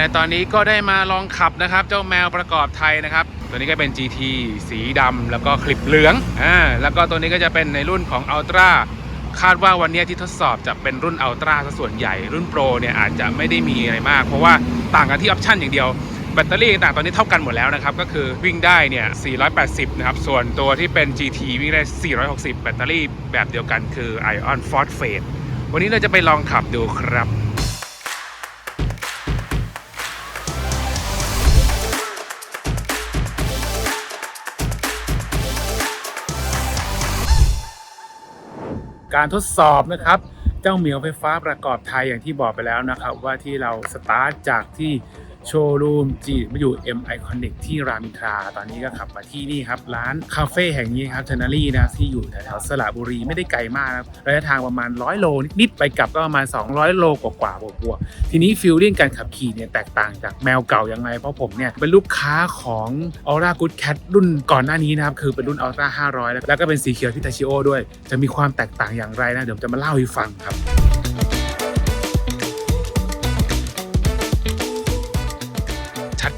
ในตอนนี้ก็ได้มาลองขับนะครับ เจ้าแมวประกอบไทยนะครับ ตัวนี้ก็เป็น GT สีดำแล้วก็คลิปเหลืองอ่าแล้วก็ตัวนี้ก็จะเป็นในรุ่นของ Ultra คาดว่าวันนี้ที่ทดสอบจะเป็นรุ่น Ultra ซะส่วนใหญ่รุ่น Pro เนี่ยอาจจะไม่ได้มีอะไรมาก เพราะว่าต่างกันที่ออปชันอย่างเดียว แบตเตอรี่ต่างตอนนี้เท่ากันหมดแล้วนะครับ ก็คือวิ่งได้เนี่ย 480 นะครับ ส่วนตัวที่เป็น GT วิ่งได้ 460 แบตเตอรี่แบบเดียวกันคือ Ion Phosphate วันนี้เราจะไปลองขับดูครับ การทดสอบนะครับ เจ้าเหมียวไฟฟ้าประกอบไทยอย่างที่บอกไปแล้วนะครับ ว่าที่เราสตาร์ทจากที่ โชว์รูมจีมาอยู่ M Iconic ที่รามอินทราตอนนี้ก็ขับมาที่นี่ครับ ร้านคาเฟ่แห่งนี้ครับเทนารี่นะที่อยู่แถวสระบุรีไม่ได้ไกลมากนะครับระยะทางประมาณ 100 โล นิดๆไปกลับก็ประมาณ 200 โลกว่าๆบวกๆทีนี้ฟิลลิ่งการขับขี่เนี่ยแตกต่างจากแมวเก่ายังไง เพราะผมเนี่ยเป็นลูกค้าของ Aura Good Cat รุ่นก่อนหน้านี้นะครับคือเป็นรุ่น Ultra 500 แล้วก็เป็นสีเขียวพิตาชิโอด้วย จะมีความแตกต่างอย่างไรนะเดี๋ยวจะมาเล่าให้ฟังครับ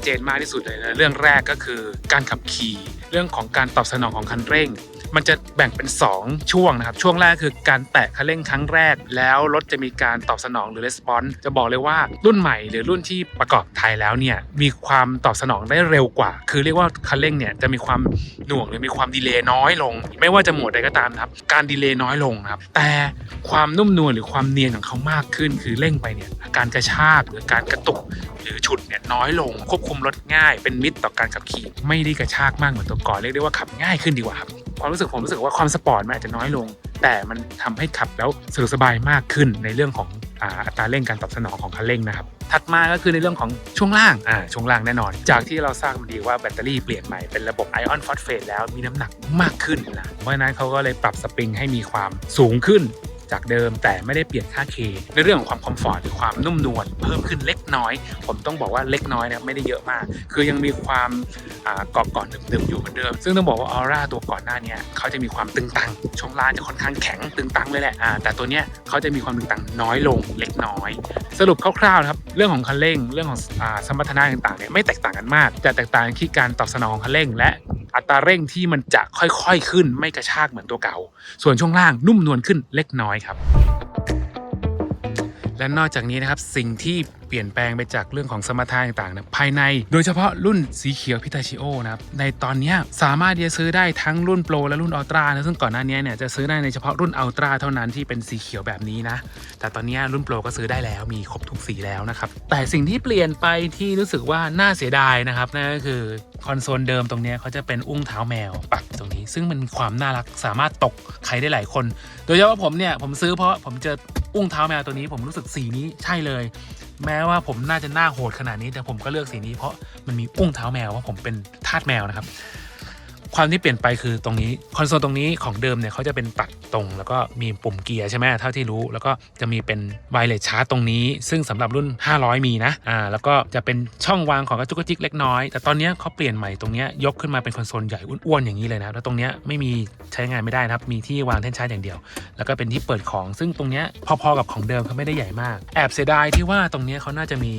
เจนมากที่สุดเลยนะเรื่องแรกก็คือการขับขี่ เรื่องของการตอบสนองของคันเร่ง มันจะแบ่งเป็น 2 ช่วงนะครับ ช่วงแรกคือการแตะคันเร่งครั้งแรก แล้วรถจะมีการตอบสนองหรือ response จะบอกเลยว่ารุ่นใหม่หรือรุ่นที่ประกอบไทยแล้วเนี่ยมีความตอบสนองได้เร็วกว่า คือเรียกว่าคันเร่งเนี่ยจะมีความหน่วงหรือมีความดีเลย์น้อยลง ไม่ว่าจะโหมดใดก็ตามนะครับ การดีเลย์น้อยลงนะครับ แต่ความนุ่มนวลหรือความเนียนของเขามากขึ้น คือเร่งไปเนี่ยการกระชากหรือการกระตุกหรือฉุดเนี่ยน้อยลง ควบคุมรถง่าย เป็นมิตรต่อการขับขี่ ไม่ได้กระชากมากเหมือนตัวก่อนเรียกได้ว่าขับง่ายขึ้นดีกว่าครับความรู้สึกผมรู้สึกว่าความสปอร์ตมันอาจจะน้อยลง แต่มันทำให้ขับแล้วสะดวกสบายมากขึ้นในเรื่องของอ่าอัตราเร่งการตอบสนองของคันเร่งนะครับถัดมาก็คือในเรื่องของช่วงล่างอ่าช่วงล่างแน่นอน จากที่เราทราบมันดีว่าแบตเตอรี่เปลี่ยนใหม่เป็นระบบ Ion Phosphate แล้วมีน้ำหนักมากขึ้นนะเพราะฉะนั้นเขาก็เลยปรับสปริงให้มีความสูงขึ้น จากเดิมแต่ไม่ได้เปลี่ยนค่า K ในเรื่องของความคอมฟอร์ตหรือความนุ่มนวลเพิ่มขึ้นเล็กน้อย ผมต้องบอกว่าเล็กน้อยเนี่ยไม่ได้เยอะมาก คือยังมีความเกาะก่อนตึมๆอยู่เหมือนเดิม ซึ่งต้องบอกว่าออร่าตัวก่อนหน้านี้เขาจะมีความตึงตังช่วงล่างจะค่อนข้างแข็งตึงตังเลยแหละแต่ตัวเนี้ยเขาจะมีความตึงตังน้อยลงเล็กน้อย สรุปคร่าวๆครับเรื่องของคันเร่งเรื่องของอสมรรถนะต่างๆเนี่ยไม่แตกต่างกันมาก แต่แตกต่างที่การตอบสนองของคันเร่งและ ตราเร่งที่มันจะค่อยๆขึ้นไม่กระชากเหมือนตัวเก่า ส่วนช่วงล่างนุ่มนวลขึ้นเล็กน้อยครับ และนอกจากนี้นะครับสิ่งที่ ปลี่ยนแปลงไปจากเรื่องของสมรรถนะต่างๆนะภายใน โดยเฉพาะรุ่นสีเขียวพิตาชิโอนะครับในตอนนี้สามารถที่จะซื้อได้ทั้งรุ่นโปรและรุ่นอัลตร้านะซึ่งก่อนหน้านี้เนี่ยจะซื้อได้ในเฉพาะรุ่นอัลตร้าเท่านั้นที่เป็นสีเขียวแบบนี้นะแต่ตอนนี้รุ่นโปรก็ซื้อได้แล้วมีครบทุกสีแล้วนะครับแต่สิ่งที่เปลี่ยนไปที่รู้สึกว่าน่าเสียดายนะครับนั่นก็คือคอนโซลเดิมตรงเนี้ยเขาจะเป็นอุ้งเท้าแมวปักตรงนี้ ซึ่งมันความน่ารักสามารถตกใครได้หลายคน โดยเฉพาะผมเนี่ยผมซื้อเพราะผมเจออุ้งเท้าแมวตัวนี้ผมรู้สึกสีนี้ใช่เลย แม้ว่าผมน่าจะหน้าโหดขนาดนี้ แต่ผมก็เลือกสีนี้เพราะมันมีอุ้งเท้าแมวเพราะผมเป็นทาสแมวนะครับ ความที่เปลี่ยนไปคือตรงนี้คอนโซลตรงนี้ของเดิมเนี่ยเขาจะเป็นตัดตรง แล้วก็มีปุ่มเกียร์ใช่ไหมเท่าที่รู้ แล้วก็จะมีเป็นไวเลสชาร์จตรงนี้ ซึ่งสำหรับรุ่น 500 มีนะอ่าแล้วก็จะเป็นช่องวางของกระจุกกระจิกเล็กน้อย แต่ตอนนี้เขาเปลี่ยนใหม่ตรงนี้ยกขึ้นมาเป็นคอนโซลใหญ่อ้วนๆอย่างนี้เลยนะแล้วตรงนี้ไม่มีใช้งานไม่ได้นะครับมีที่วางแท่นชาร์จอย่างเดียว แล้วก็เป็นที่เปิดของซึ่งตรงเนี้ยพอๆกับของเดิมเขาไม่ได้ใหญ่มาก แอบเสียดายที่ว่าตรงเนี้ยเขาน่าจะมี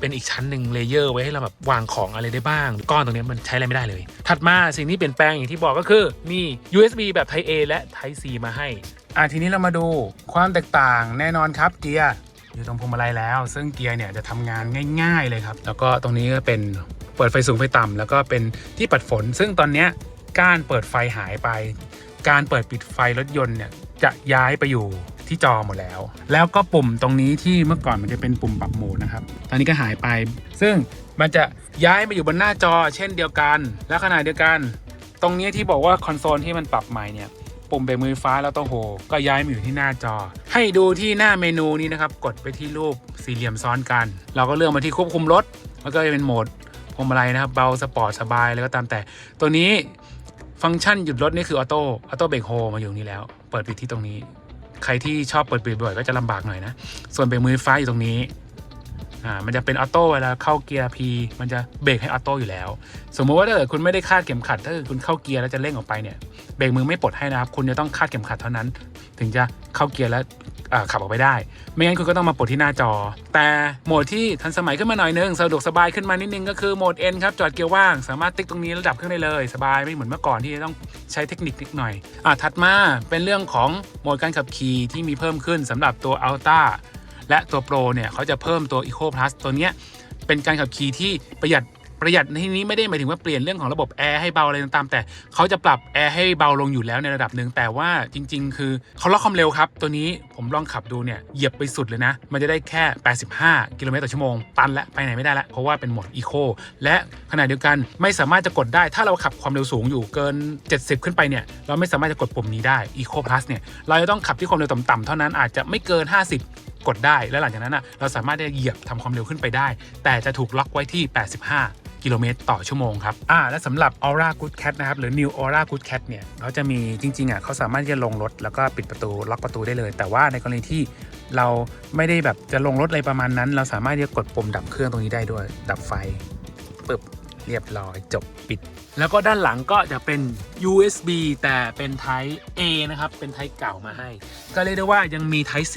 เป็นอีกชั้นหนึ่งเลเยอร์ไว้ให้เราแบบวางของอะไรได้บ้าง ก้อนตรงนี้มันใช้อะไรไม่ได้เลย ถัดมาสิ่งที่เปลี่ยนแปลงอย่างที่บอกก็คือมี USB แบบ Type A และ Type C มาให้อะทีนี้เรามาดูความแตกต่างแน่นอนครับเกียร์อยู่ตรงพวงมาลัยแล้ว ซึ่งเกียร์เนี่ยจะทำงานง่าย ๆเลยครับ แล้วก็ตรงนี้ก็เป็นเปิดไฟสูงไฟต่ำแล้วก็เป็นที่ปัดฝน ซึ่งตอนเนี้ยก้านเปิดไฟหายไป การเปิดปิดไฟรถยนต์เนี่ยจะย้ายไปอยู่ ที่จอหมดแล้ว แล้วก็ปุ่มตรงนี้ที่เมื่อก่อนมันจะเป็นปุ่มปรับโหมดนะครับ ตอนนี้ก็หายไป ซึ่งมันจะย้ายไปอยู่บนหน้าจอ เช่นเดียวกัน และขณะเดียวกัน ตรงนี้ที่บอกว่าคอนโซลที่มันปรับใหม่เนี่ยปุ่มเบรกมือฟ้าแล้วต้องโฮก็ย้ายมาอยู่ที่หน้าจอ ให้ดูที่หน้าเมนูนี้นะครับ กดไปที่รูปสี่เหลี่ยมซ้อนกัน เราก็เลือกมาที่ควบคุมรถ แล้วก็จะเป็นโหมดพวงมาลัยนะครับ เบาสปอร์ตสบายแล้วก็ตามแต่ ตัวนี้ฟังก์ชันหยุดรถนี่คือออโต้ ออโต้เบรกโฮมาอยู่นี่แล้ว เปิดปิดที่ตรงนี้ ใครที่ชอบเปิดปิดบ่อยก็จะลำบากหน่อยนะ ส่วนเบรกมือฟ้าอยู่ตรงนี้อ่ามันจะเป็นออโต้เวลาเข้าเกียร์ P มันจะเบรกให้ออโต้อยู่แล้ว สมมุติว่าถ้าเกิดคุณไม่ได้คาดเข็มขัด ถ้าเกิดคุณเข้าเกียร์แล้วจะเร่งออกไปเนี่ยเบรกมือไม่ปลดให้นะครับ คุณจะต้องคาดเข็มขัดเท่านั้น ถึงจะเข้าเกียร์แล้ว ขับออกไปได้ ไม่งั้นคุณก็ต้องมาปลดที่หน้าจอ แต่โหมดที่ทันสมัยขึ้นมาหน่อยนึงสะดวกสบายขึ้นมานิดนึงก็คือโหมด N ครับจอดเกียร์ว่างสามารถติ๊กตรงนี้แล้วดับเครื่องได้เลยสบายไม่เหมือนเมื่อก่อนที่จะต้องใช้เทคนิคนิดหน่อยอ่าถัดมาเป็นเรื่องของโหมดการขับขี่ที่มีเพิ่มขึ้นสำหรับตัว Alta และตัว Pro เนี่ยเขาจะเพิ่มตัว Eco Plus ตัวเนี้ยเป็นการขับขี่ที่ประหยัด ประหยัดในที่นี้ไม่ได้หมายถึงว่าเปลี่ยนเรื่องของระบบแอร์ให้เบาอะไรต่างๆแต่เขาจะปรับแอร์ให้เบาลงอยู่แล้วในระดับหนึ่งแต่ว่าจริง ๆ คือเขาล็อกความเร็วครับ ตัวนี้ผมลองขับดูเนี่ยเหยียบไปสุดเลยนะ มันจะได้แค่ 85 กิโลเมตรต่อชั่วโมง ตันและไปไหนไม่ได้ละเพราะว่าเป็นโหมดอีโคและขณะเดียวกันไม่สามารถจะกดได้ ถ้าเราขับความเร็วสูงอยู่เกิน 70 ขึ้นไปเนี่ยเราไม่สามารถจะกดปุ่มนี้ได้ Eco Plus เนี่ยเราจะต้องขับที่ความเร็วต่ำๆเท่านั้นอาจจะไม่เกิน 50กดได้แล้วหลังจากนั้นอะเราสามารถจะเหยียบทำความเร็วขึ้นไปได้ แต่จะถูกล็อกไว้ที่ 85 กิโลเมตรต่อชั่วโมงครับอ่าและสำหรับ Aura Good Cat นะครับหรือ New Aura Good Cat เนี่ยเขาจะมีจริงๆอะเขาสามารถที่จะลงรถแล้วก็ปิดประตูล็อกประตูได้เลย แต่ว่าในกรณีที่เราไม่ได้แบบจะลงรถอะไรประมาณนั้น เราสามารถที่จะกดปุ่มดับเครื่องตรงนี้ได้ด้วย ดับไฟปึ๊บเรียบร้อยจบปิด แล้วก็ด้านหลังก็จะเป็น USB แต่เป็น Type A นะครับ เป็น Type เก่ามาให้ ก็เรียกได้ว่ายังมี Type C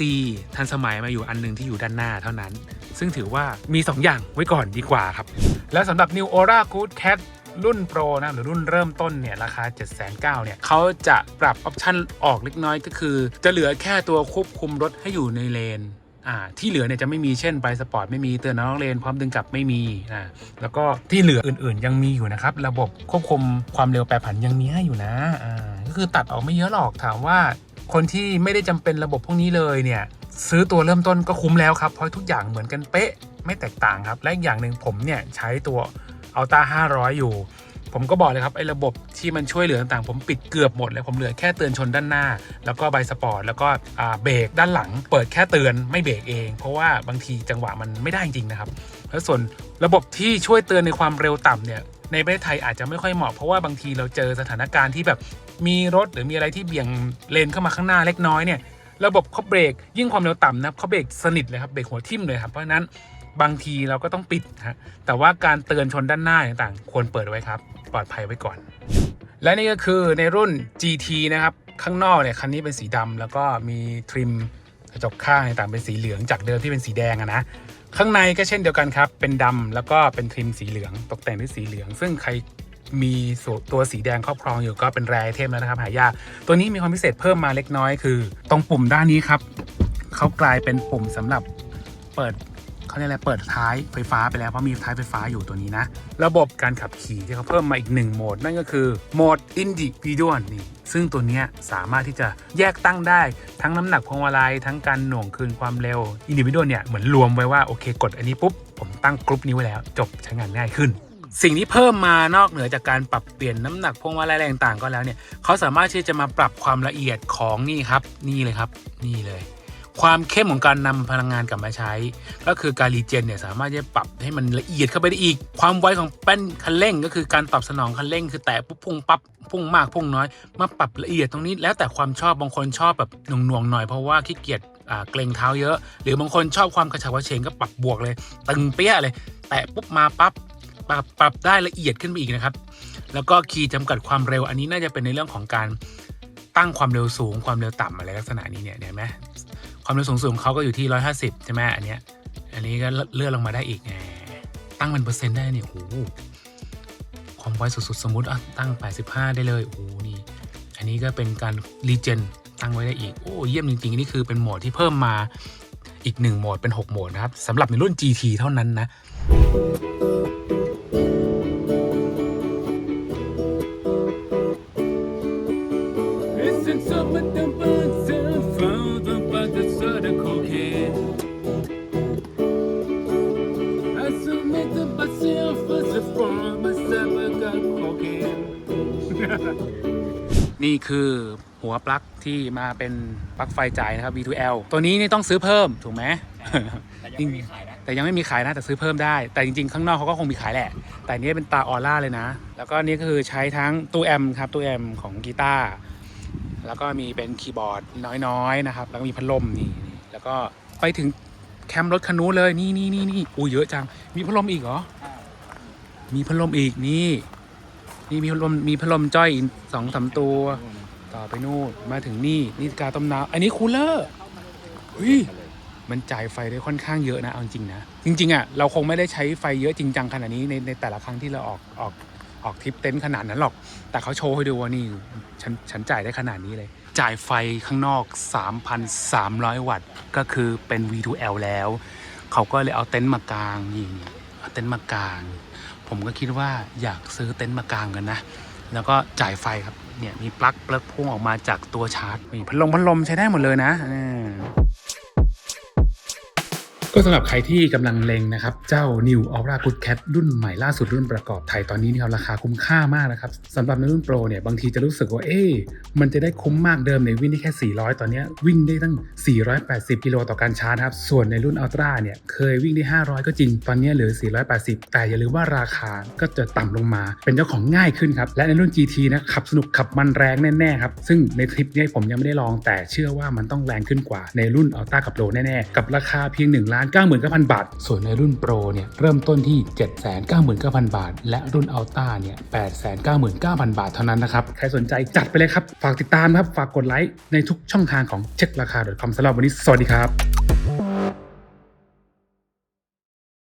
ทันสมัยมาอยู่อันหนึงที่อยู่ด้านหน้าเท่านั้น ซึ่งถือว่ามี 2 อย่างไว้ก่อนดีกว่าครับ แล้วสำหรับ New Aura Good Cat รุ่น Pro นะหรือรุ่นเริ่มต้นเนี่ยราคา 7 9 0 0 0เนี่ยเขาจะปรับออปชันออกเล็กน้อยก็คือ จะเหลือแค่ตัวควบคุมรถให้อยู่ในเลนอ่าที่เหลือเนี่ยจะไม่มีเช่นไบสปอร์ตไม่มีเตือนน้องเลนพร้อมดึงกลับไม่มีอ่าแล้วก็ที่เหลืออื่นๆ ยังมีอยู่นะครับ ระบบควบคุมความเร็วแปรผันยังมีให้อยู่นะอ่าก็คือตัดออกไม่เยอะหรอกถามว่าคนที่ไม่ได้จำเป็นระบบพวกนี้เลยเนี่ย ซื้อตัวเริ่มต้นก็คุ้มแล้วครับ เพราะทุกอย่างเหมือนกันเป๊ะไม่แตกต่างครับ และอีกอย่างหนึ่งผมเนี่ยใช้ตัว Alta 500 อยู่ ผมก็บอกเลยครับไอ้ระบบที่มันช่วยเหลือต่างๆ ผมปิดเกือบหมดเลยผมเหลือแค่เตือนชนด้านหน้า แล้วก็ใบสปอร์ตแล้วก็เบรกด้านหลัง เปิดแค่เตือนไม่เบรกเอง เพราะว่าบางทีจังหวะมันไม่ได้จริงนะครับ แล้วส่วนระบบที่ช่วยเตือนในความเร็วต่ำเนี่ยในประเทศไทยอาจจะไม่ค่อยเหมาะเพราะว่าบางทีเราเจอสถานการณ์ที่แบบมีรถหรือมีอะไรที่เบี่ยงเลนเข้ามาข้างหน้าเล็กน้อยเนี่ย ระบบเขาเบรกยิ่งความเร็วต่ำนะเขาเบรกสนิทเลยครับเบรกหัวทิ่มเลยครับเพราะฉะนั้นบางทีเราก็ต้องปิดฮะแต่ว่าการเตือนชนด้านหน้าต่างๆ ควรเปิดไว้ครับ ปลอดภัยไว้ก่อน และนี่ก็คือในรุ่น GT นะครับข้างนอกเนี่ยคันนี้เป็นสีดำแล้วก็มีทริมกระจกข้างต่างเป็นสีเหลืองจากเดิมที่เป็นสีแดงอะนะข้างในก็เช่นเดียวกันครับ เป็นดำแล้วก็เป็นทริมสีเหลืองตกแต่งด้วยสีเหลือง ซึ่งใคร มีตัวสีแดงครอบครองอยู่ก็เป็นแรไอเทมแล้วนะครับหายากตัวนี้มีความพิเศษเพิ่มมาเล็กน้อยคือ ตรงปุ่มด้านนี้ครับเขากลายเป็นปุ่มสำหรับเปิดเขาเรียกอะไรเปิดท้ายไฟฟ้าไปแล้วเพราะมีท้ายไฟฟ้าอยู่ตัวนี้นะ ระบบการขับขี่ที่เขาเพิ่มมาอีกหนึ่งโหมด นั่นก็คือโหมด Individual นี่ซึ่งตัวนี้สามารถที่จะแยกตั้งได้ ทั้งน้ำหนักพวงมาลัยทั้งการหน่วงคืนความเร็ว Individual เนี่ยเหมือนรวมไว้ว่าโอเคกดอันนี้ปุ๊บผมตั้งกรุ๊ปนี้ไว้แล้ว จบใช้งานง่ายขึ้น สิ่งที่เพิ่มมานอกเหนือจากการปรับเปลี่ยนน้ำหนักพวงมาลัยอะไรต่างๆก็แล้วเนี่ยเขาสามารถที่จะมาปรับความละเอียดของนี่ครับนี่เลยครับนี่เลย ความเข้มของการนำพลังงานกลับมาใช้ ก็คือการรีเจนเนี่ยสามารถจะปรับให้มันละเอียดเข้าไปได้อีก ความไวของแป้นคันเร่ง ก็คือการตอบสนองคันเร่ง คือแตะปุ๊บพุ่งปั๊บพุ่งมากพุ่งน้อย มาปรับละเอียดตรงนี้แล้วแต่ความชอบบางคนชอบแบบหน่วงๆหน่อยเพราะว่าขี้เกียจเกรงเท้าเยอะ หรือบางคนชอบความกระฉับกระเฉงก็ปรับบวกเลย ตึงเปี้ยเลย แตะปุ๊บมาปั๊บ ปรับปรับได้ละเอียดขึ้นไปอีกนะครับ แล้วก็คีย์จำกัดความเร็ว อันนี้น่าจะเป็นในเรื่องของการตั้งความเร็วสูง ความเร็วต่ำอะไรลักษณะนี้เนี่ยเห็นไหมความเร็วสูงสุดของเขาก็อยู่ที่ 150 ใช่ไหมอันเนี้ยอันนี้ก็เลื่อนลงมาได้อีกไงตั้งเป็นเปอร์เซ็นต์ได้เนี่ยโอ้โหความไวสุดๆ สมมติอะตั้ง 85 ได้เลยโอ้โหนี่อันนี้ก็เป็นการรีเจนตั้งไว้ได้อีกโอ้เยี่ยมจริงๆนี่คือเป็นโหมดที่เพิ่มมาอีกหนึ่งโหมดเป็น 6 โหมดนะครับสำหรับในรุ่น GT เท่านั้นนะ นี่คือหัวปลั๊กที่มาเป็นปลั๊กไฟจ่ายนะครับ V2L ตัวนี้นี่ต้องซื้อเพิ่มถูกไหมแต่ยังไม่มีขายนะแต่ยังไม่มีขายนะแต่ซื้อเพิ่มได้ แต่จริงๆ ข้างนอกเขาก็คงมีขายแหละ แต่อันนี้เป็นตาออร่าเลยนะ แล้วก็นี่ก็คือใช้ทั้งตู้แอมครับตู้แอมของกีตาร์แล้วก็มีเป็นคีย์บอร์ดน้อยๆนะครับ แล้วก็มีพัดลมนี่นี่แล้วก็ไปถึงแคมป์รถคันนู้นเลยนี่นี่นี่นี่อู้เยอะจังมีพัดลมอีกเหรอมีพัดลมอีกนี่ นี่มีพัดลมมีพัดลมจ้อยอีกสองสามตัว ต่อไปนู่นมาถึงนี่นี่กาต้มน้ำอันนี้คูลเลอร์ฮ้ยมันจ่ายไฟได้ค่อนข้างเยอะนะเอาจริงนะ จริงๆอะเราคงไม่ได้ใช้ไฟเยอะจริงจังขนาดนี้ในในแต่ละครั้งที่เราออกออกออกทริปเต็นท์ขนาดนั้นหรอก แต่เขาโชว์ให้ดูว่านี่ฉันฉันจ่ายได้ขนาดนี้เลย จ่ายไฟข้างนอก 3,300 วัตต์ ก็คือเป็น V2L แล้ว เขาก็เลยเอาเต็นท์มากลางนี่เอาเต็นท์มากลาง ผมก็คิดว่าอยากซื้อเต็นท์มากางกันนะ แล้วก็จ่ายไฟครับ เนี่ยมีปลั๊กปลั๊กพุ่งออกมาจากตัวชาร์จ มีพัดลมพัดลมใช้ได้หมดเลยนะอ ก็สำหรับใครที่กำลังเลงนะครับ เจ้า New Aura Good Cat รุ่นใหม่ล่าสุดรุ่นประกอบไทยตอนนี้นี่ยราคาคุ้มค่ามากนะครับสำหรับในรุ่นโปรเนี่ยบางทีจะรู้สึกว่าเอ๊มันจะได้คุ้มมากเดิมในวิ่งได้แค่ 400 ตอนนี้วิ่งได้ตั้ง 480 กิโลต่อการชาร์จครับ ส่วนในรุ่น Ultra เนี่ยเคยวิ่งได้ 500 ก็จริง ตอนนี้เหลือ 480 แต่อย่าลืมว่าราคาก็จะต่ำลงมา เป็นเจ้าของง่ายขึ้นครับ และในรุ่น GT นะขับสนุกขับมันแรงแน่ๆครับซึ่งในทริปนี้ผมยังไม่ได้ลองแต่เชื่อว่ามันต้องแรงขึ้นกว่าในรุ่น Ultra กับ Pro แน่ๆกับราคาเพียง1ล้าน99,000บาท ส่วนในรุ่น Pro เนี่ยเริ่มต้นที่799,000บาท และรุ่น Ultra เนี่ย899,000บาทเท่านั้นนะครับใครสนใจจัดไปเลยครับ ฝากติดตามครับฝากกดไลค์ในทุกช่องทางของเช็คราคา .com สำหรับวันนี้สวัสดีครับ